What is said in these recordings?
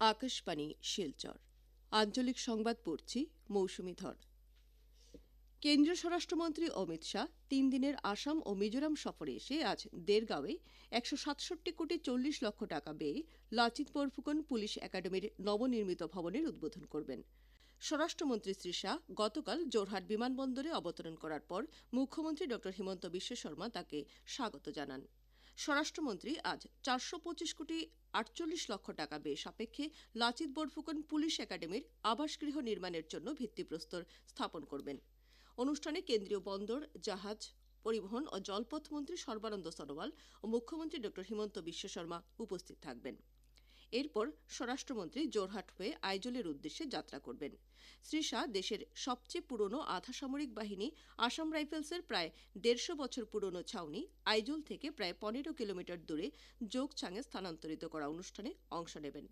আকাশবাণী, শিলচর। আঞ্চলিক সংবাদ পড়ছি মৌসুমি ধর। কেন্দ্রীয় স্বরাষ্ট্রমন্ত্রী অমিত শাহ তিন দিনের আসাম ও মিজোরাম সফরে এসে আজ দেরগাঁওয়ে একশো সাতষট্টি কোটি চল্লিশ লক্ষ টাকা ব্যয়ে লাচিত বরফুকন পুলিশ একাডেমির নবনির্মিত ভবনের উদ্বোধন করবেন। স্বরাষ্ট্রমন্ত্রী শ্রী শাহ গতকাল জোরহাট বিমানবন্দরে অবতরণ করার পর মুখ্যমন্ত্রী ড হিমন্ত বিশ্ব শর্মা তাকে স্বাগত জানান। স্বরাষ্ট্রমন্ত্রী আজ চারশো পঁচিশ কোটি আটচল্লিশ লক্ষ টাকা ব্যয় সাপেক্ষে লাচিত বরফুকন পুলিশ একাডেমির আবাসগৃহ নির্মাণের জন্য ভিত্তিপ্রস্তর স্থাপন করবেন। অনুষ্ঠানে কেন্দ্রীয় বন্দর, জাহাজ, পরিবহন ও জলপথ মন্ত্রী সর্বানন্দ সনোয়াল ও মুখ্যমন্ত্রী ড হিমন্ত বিশ্ব শর্মা উপস্থিত থাকবেন। এরপর স্বরাষ্ট্রমন্ত্রী জোরহাট হয়ে আইজলের উদ্দেশ্যে যাত্রা করবেন। শ্রী শাহ দেশের সবচেয়ে পুরনো আধা সামরিক বাহিনী আসাম রাইফেলসের প্রায় দেড়শো বছর পুরনো ছাউনি আইজল থেকে প্রায় পনেরো কিলোমিটার দূরে যোগচাঙে স্থানান্তরিত করা অনুষ্ঠানে অংশ নেবেন।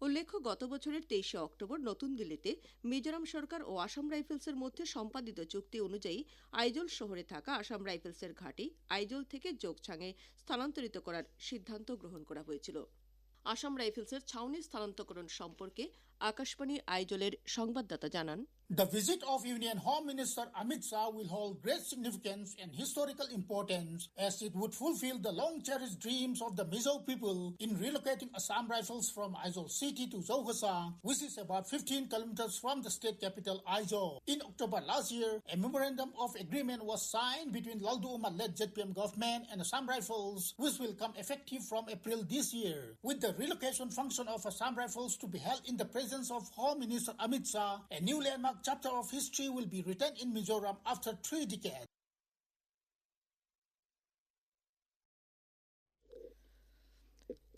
উল্লেখ্য, গত বছরের তেইশে অক্টোবর নতুন দিল্লিতে মিজোরাম সরকার ও আসাম রাইফেলসের মধ্যে সম্পাদিত চুক্তি অনুযায়ী আইজল শহরে থাকা আসাম রাইফেলসের ঘাঁটি আইজল থেকে যোগছাঙে স্থানান্তরিত করার সিদ্ধান্ত গ্রহণ করা হয়েছিল। আসাম রাইফেলসের ছাউনি স্থানান্তকরণ সম্পর্কে আকাশবাণী আইজলের সংবাদদাতা জানান। The visit of Union Home Minister Amit Shah will hold great significance and historical importance as it would fulfill the long cherished dreams of the Mizo people in relocating Assam Rifles from Aizawl city to Zoghasa, which is about 15 kilometers from the state capital Aizawl. In October last year, a memorandum of agreement was signed between Laldu Umar-led ZPM government and Assam Rifles, which will come effective from April this year. With the relocation function of Assam Rifles to be held in the presence of Home Minister Amit Shah, a new landmark chapter of history will be written in Mizoram after three decades.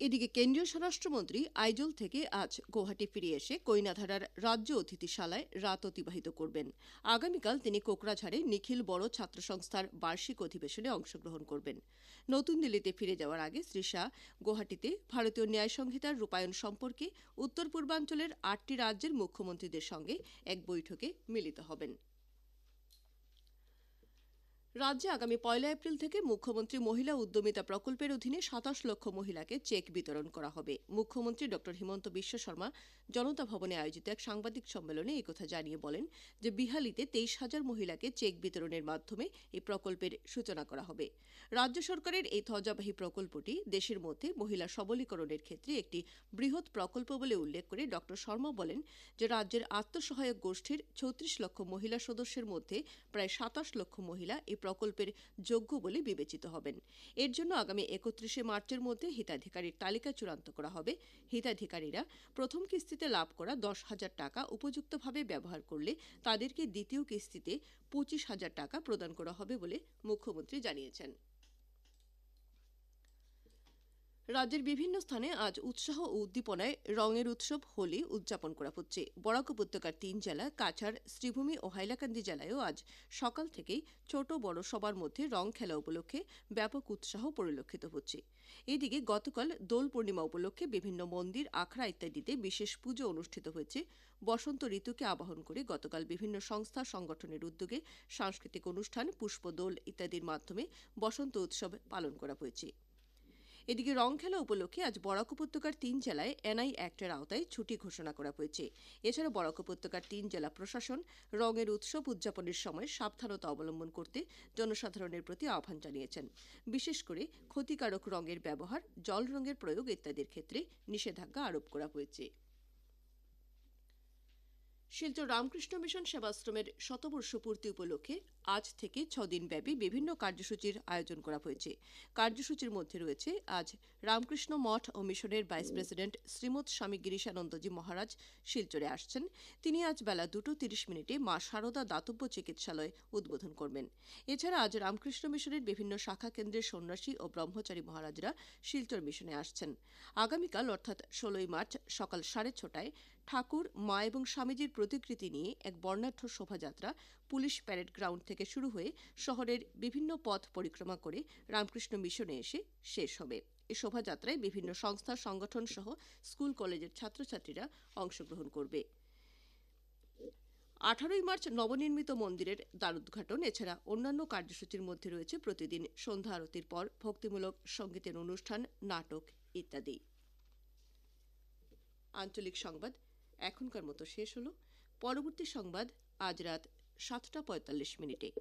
এদিকে কেন্দ্রীয় স্বরাষ্ট্রমন্ত্রী আইজল থেকে আজ গৌহাটি ফিরে এসে কৈনাধারার রাজ্য অতিথিশালায় রাত অতিবাহিত করবেন। আগামীকাল তিনি কোকরাঝাড়ে নিখিল বড় ছাত্র সংস্থার বার্ষিক অধিবেশনে অংশগ্রহণ করবেন। নতুন দিল্লিতে ফিরে যাওয়ার আগে শ্রী শাহ গৌহাটিতে ভারতীয় ন্যায় সংহিতার রূপায়ণ সম্পর্কে উত্তর পূর্বাঞ্চলের আটটি রাজ্যের মুখ্যমন্ত্রীদের সঙ্গে এক বৈঠকে মিলিত হবেন। রাজ্যে আগামী পয়লা এপ্রিল থেকে মুখ্যমন্ত্রী মহিলা উদ্যমিতা প্রকল্পের অধীনে সাতাশ লক্ষ মহিলাকে চেক বিতরণ করা হবে। মুখ্যমন্ত্রী ড. হিমন্ত বিশ্ব শর্মা জনতা ভবনে আয়োজিত এক সাংবাদিক সম্মেলনে একথা জানিয়ে বলেন যে বিহালিতে তেইশ হাজার মহিলাকে চেক বিতরণের মাধ্যমে এই প্রকল্পের সূচনা করা হবে। রাজ্য সরকারের এই ধ্বজাবাহী প্রকল্পটি দেশের মধ্যে মহিলা সবলীকরণের ক্ষেত্রে একটি বৃহৎ প্রকল্প বলে উল্লেখ করে ড. শর্মা বলেন যে রাজ্যের আত্মসহায়ক গোষ্ঠীর ছত্রিশ লক্ষ মহিলা সদস্যের মধ্যে প্রায় সাতাশ লক্ষ মহিলা এই প্রকল্পের যোগ্য বলে বিবেচিত হবেন। এর জন্য আগামী একত্রিশে মার্চের মধ্যে হিতাধিকারীর তালিকা চূড়ান্ত করা হবে। হিতাধিকারীরা প্রথম কিস্তিতে লাভ করা দশ হাজার টাকা উপযুক্তভাবে ব্যবহার করলে তাদেরকে দ্বিতীয় কিস্তিতে পঁচিশ হাজার টাকা প্রদান করা হবে বলে মুখ্যমন্ত্রী জানিয়েছেন। রাজ্যের বিভিন্ন স্থানে আজ উৎসাহ ও উদ্দীপনায় রঙের উৎসব হোলি উদযাপন করা হচ্ছে। বরাক উপত্যকার তিন জেলা, কাছাড়, শ্রীভূমি ও হাইলাকান্দি জেলায়ও আজ সকাল থেকেই ছোট বড় সবার মধ্যে রং খেলা উপলক্ষে ব্যাপক উৎসাহ পরিলক্ষিত হচ্ছে। এদিকে গতকাল দোল পূর্ণিমা উপলক্ষে বিভিন্ন মন্দির, আখড়া ইত্যাদিতে বিশেষ পুজো অনুষ্ঠিত হয়েছে। বসন্ত ঋতুকে আবাহন করে গতকাল বিভিন্ন সংস্থা সংগঠনের উদ্যোগে সাংস্কৃতিক অনুষ্ঠান, পুষ্পদোল ইত্যাদির মাধ্যমে বসন্ত উৎসব পালন করা হয়েছে। এদিকে রং খেলা উপলক্ষে আজ বরাক উপত্যকার তিন জেলায় এনআই অ্যাক্টের আওতায় ছুটি ঘোষণা করা হয়েছে। এছাড়া বরাক উপত্যকার তিন জেলা প্রশাসন রঙের উৎসব উদযাপনের সময় সাবধানতা অবলম্বন করতে জনসাধারণের প্রতি আহ্বান জানিয়েছেন। বিশেষ করে ক্ষতিকারক রঙের ব্যবহার, জল রঙের প্রয়োগ ইত্যাদির ক্ষেত্রে নিষেধাজ্ঞা আরোপ করা হয়েছে। শিলচর রামকৃষ্ণ মিশন সেবাশ্রমের শতবর্ষ পূর্তি উপলক্ষে আজ থেকে ছদিন ব্যাপী বিভিন্ন কার্যসূচির আয়োজন করা হয়েছে। কার্যসূচির মধ্যে রয়েছে আজ রামকৃষ্ণ মঠ ও মিশনের ভাইস প্রেসিডেন্ট শ্রীমৎ স্বামী গিরিশানন্দজি মহারাজ শিলচরে আসছেন। তিনি আজ বেলা দুটো তিরিশ মিনিটে মা শারদা দাতব্য চিকিৎসালয় উদ্বোধন করবেন। এছাড়া আজ রামকৃষ্ণ মিশনের বিভিন্ন শাখা কেন্দ্রের সন্ন্যাসী ও ব্রহ্মচারী মহারাজরা শিলচর মিশনে আসছেন। আগামীকাল, অর্থাৎ ষোলোই মার্চ, সকাল সাড়ে ছটায় ঠাকুর, মা এবং স্বামীজির প্রতিকৃতি নিয়ে এক বর্ণাঢ্য শোভাযাত্রা পুলিশ প্যারেড গ্রাউন্ড থেকে শুরু হয়ে শহরের বিভিন্ন পথ পরিক্রমা করে রামকৃষ্ণ মিশনে এসে শেষ হবে। এই শোভাযাত্রায় বিভিন্ন সংস্থা, সংগঠন সহ স্কুল, কলেজের ছাত্রছাত্রীরা অংশগ্রহণ করবে। আঠারোই মার্চ নবনির্মিত মন্দিরের দ্বারোদ্ঘাটন, এছাড়া অন্যান্য কার্যসূচির মধ্যে রয়েছে প্রতিদিন সন্ধ্যা আরতির পর ভক্তিমূলক সঙ্গীতের অনুষ্ঠান, নাটক ইত্যাদি। আঞ্চলিক সংবাদ এখনকার মতো শেষ হলো। পরবর্তী সংবাদ আজ রাত সাতটা পঁয়তাল্লিশ মিনিটে।